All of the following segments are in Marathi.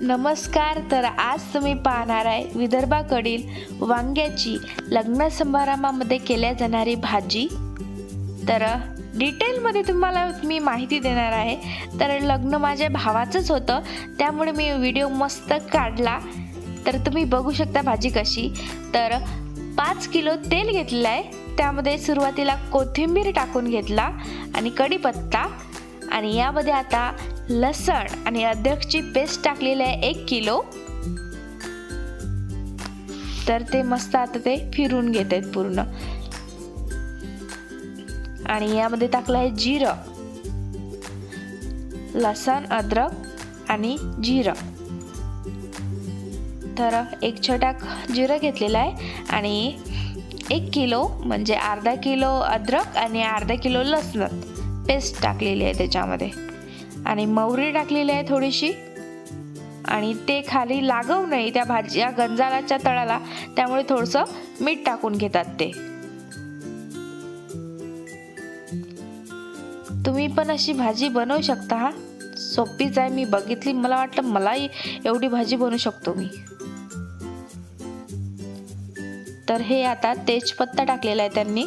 नमस्कार तर आज तुम्ही पाहणार आहे विदर्भाकडील वांग्याची लग्न समारंभामध्ये केल्या जाणारी भाजी. तर डिटेलमध्ये तुम्हाला मी माहिती देणार आहे. तर लग्न माझ्या भावाचंच होतं. त्यामुळे मी व्हिडिओ मस्त काढला. तर तुम्ही बघू शकता भाजी कशी. तर पाच किलो तेल घेतलेलं आहे. त्यामध्ये सुरुवातीला कोथिंबीर टाकून घेतला आणि कढीपत्ता. आणि यामध्ये आता लसण आणि अद्रकची पेस्ट टाकलेली आहे एक किलो. तर ते मस्त आता ते फिरून घेत आहेत पूर्ण. आणि यामध्ये टाकलं आहे जिरं. लसण अद्रक आणि जिरं. तर एक छोटा जिरं घेतलेला आहे आणि एक किलो म्हणजे अर्धा किलो अद्रक आणि अर्धा किलो लसण. पेस्ट टाकलेली आहे त्याच्यामध्ये. आणि मोहरी टाकलेली आहे थोडीशी. आणि ते खाली लागव नये त्या भाज्या गंजालाच्या तळाला त्यामुळे थोडंसं मीठ टाकून घेतात ते. तुम्ही पण अशी भाजी बनवू शकता हा? सोपीच आहे मी बघितली. मला वाटलं मलाही एवढी भाजी बनवू शकतो मी. तर हे आता तेजपत्ता टाकलेला आहे त्यांनी.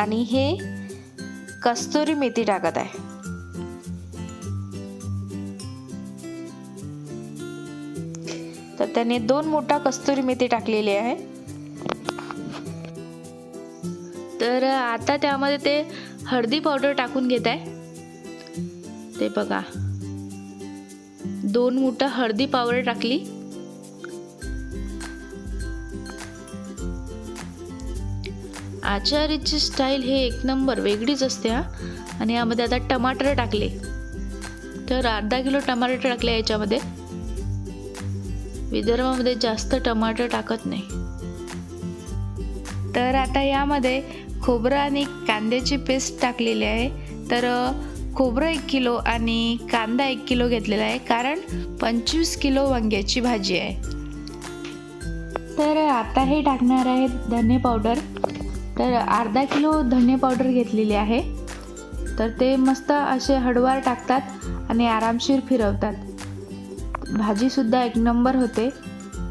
आणि हे कस्तुरी मेथी टाकत आहे. तर त्याने दोन मोठा कस्तुरी मेथी टाकलेली आहे. तर आता त्यामध्ये ते हळदी पावडर टाकून घेत आहे. ते बघा. दोन मुठं हळदी पावडर टाकली. आचारीची स्टाईल हे एक नंबर वेगळीच असते हा. आणि यामध्ये आता टमाटर टाकले. तर अर्धा किलो टमाटर टाकले याच्यामध्ये. विदर्भामध्ये जास्त टमाटर टाकत नाही. तर आता यामध्ये खोबरं आणि कांद्याची पेस्ट टाकलेली आहे. तर खोबरं एक किलो आणि कांदा एक किलो घेतलेला आहे. कारण पंचवीस किलो वांग्याची भाजी आहे. तर आता हे टाकणार आहे धने पावडर. तर अर्धा किलो धने पावडर घेतलेली आहे. तर ते मस्त असे हळवार टाकतात आणि आरामशीर फिरवतात. भाजीसुद्धा एक नंबर होते.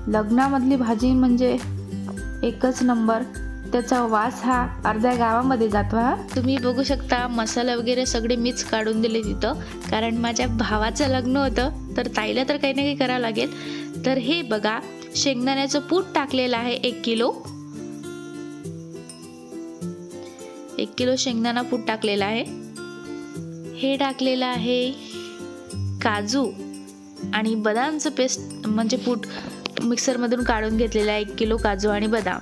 लग्नामधली भाजी म्हणजे एकच नंबर. त्याचा वास हा अर्ध्या गावामध्ये जातो हा. तुम्ही बघू शकता मसाला वगैरे सगळे मीच काढून दिले तिथं. कारण माझ्या भावाचं लग्न होतं तर ताईला तर काही ना काही करावं लागेल. तर हे बघा शेंगदाण्याचं पूट टाकलेलं आहे एक किलो. एक किलो शेंगदाणा पूट टाकलेला आहे. हे टाकलेलं आहे काजू आणि बदामचं पेस्ट म्हणजे पूट मिक्सरमधून काढून घेतलेला आहे एक किलो काजू आणि बदाम.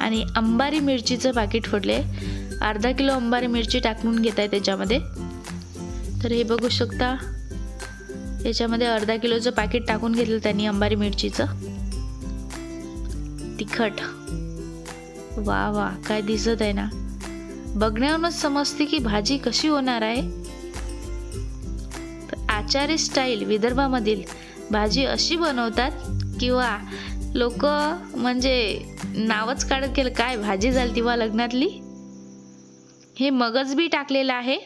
आणि अंबारी मिरचीचं पाकिट फोडले. अर्धा किलो अंबारी मिरची टाकून घेत आहे त्याच्यामध्ये. तर हे बघू शकता. याच्यामध्ये अर्धा किलोचं पॅकेट टाकून घेतलं त्यांनी अंबारी मिरचीचं. तिखट. वा वा काय दिसत आहे ना. बघण्यावरूनच समजते की भाजी कशी होणार आहे. आचारी स्टाईल विदर्भामधील भाजी अशी बनवतात किंवा लोक म्हणजे नावच काढत गेलं काय भाजी झाली तेव्हा लग्नातली. हे मगजबी टाकलेलं आहे.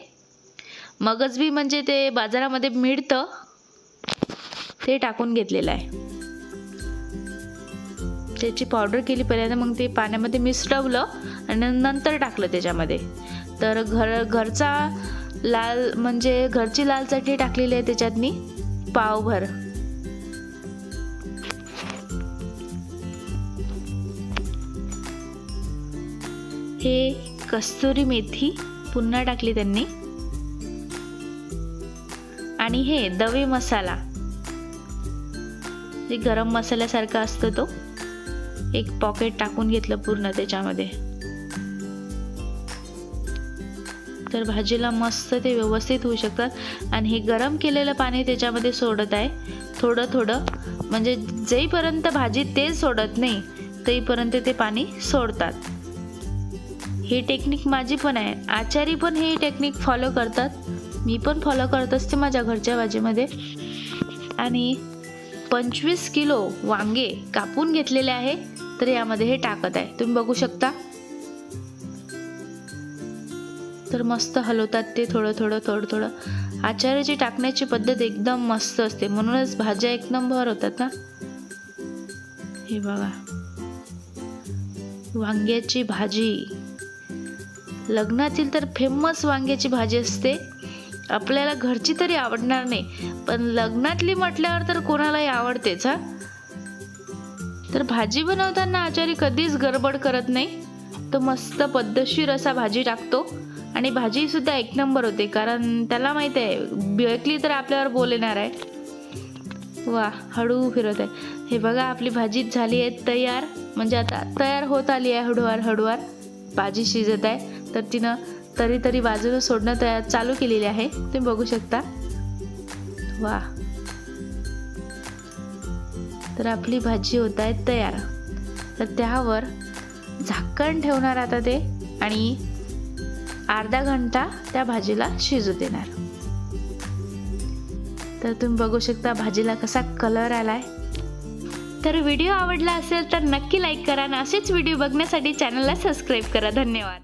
मगजबी म्हणजे ते बाजारामध्ये मिळतं. ते टाकून घेतलेलं आहे. त्याची पावडर केली पहिल्यांदा मग ते पाण्यामध्ये मिसळवलं आणि नंतर टाकलं त्याच्यामध्ये. तर घर घरचा लाल म्हणजे घरची लाल चटणी टाकलेली आहे त्याच्यात मी पावभर. हे कस्तुरी मेथी पुन्हा टाकली त्यांनी. आणि हे दवे मसाला. जे गरम मसाल्यासारखा असतो तो. एक पॉकेट टाकून घेतलं पूर्ण त्याच्यामध्ये. तर भाजीला मस्त ते व्यवस्थित होऊ शकतात. आणि हे गरम केलेलं पाणी त्याच्यामध्ये सोडत आहे. थोडं थोडं. म्हणजे जेपर्यंत भाजी ते सोडत नाही तेपर्यंत ते पाणी सोडतात. ही टेक्निक माझी पण आहे. आचारी पण ही टेक्निक फॉलो करतात. मी पण फॉलो करत असते माझ्या घरच्या भाजीमध्ये. आणि पंचवीस किलो वांगे कापून घेतलेले आहे. तर यामध्ये हे टाकत आहे. तुम्ही बघू शकता. तर मस्त हलवतात ते थोडं थोडं थोडं थोडं. आचार्याची टाकण्याची पद्धत एकदम मस्त असते. म्हणूनच भाज्या एक नंबर होतात ना. हे बघा. वांग्याची भाजी. लग्नातील तर फेमस वांग्याची भाजी असते. आपल्याला घरची तरी आवडणार नाही. पण लग्नातली म्हटल्यावर तर कोणालाही आवडतेच हा. तर भाजी बनवताना आचारी कधीच गडबड करत नाही. तो मस्त पद्धतशीर असा भाजी टाकतो आणि भाजीसुद्धा एक नंबर होते कारण त्याला माहीत आहे बेकली तर आपल्यावर बोलणार आहे. वा हळू फिरत आहे. हे बघा आपली भाजी झाली आहे तयार. म्हणजे आता तयार होत आली आहे हळूवार हळूवार. भाजी शिजत आहे. तर तिनं तरी तरी बाजूला सोडणं तयार चालू केलेली आहे. तुम्ही बघू शकता. वा. तर आपली भाजी होत आहे तयार. तर त्यावर झाकण ठेवणार आता ते आणि अर्धा घंटा त्या भाजीला शिजू देणार. तर तुम्ही बघू शकता भाजीला कसा कलर आलाय. तर व्हिडिओ आवडला असेल तर नक्की लाईक करा आणि असेच व्हिडिओ बघण्यासाठी चॅनलला सबस्क्राईब करा. धन्यवाद.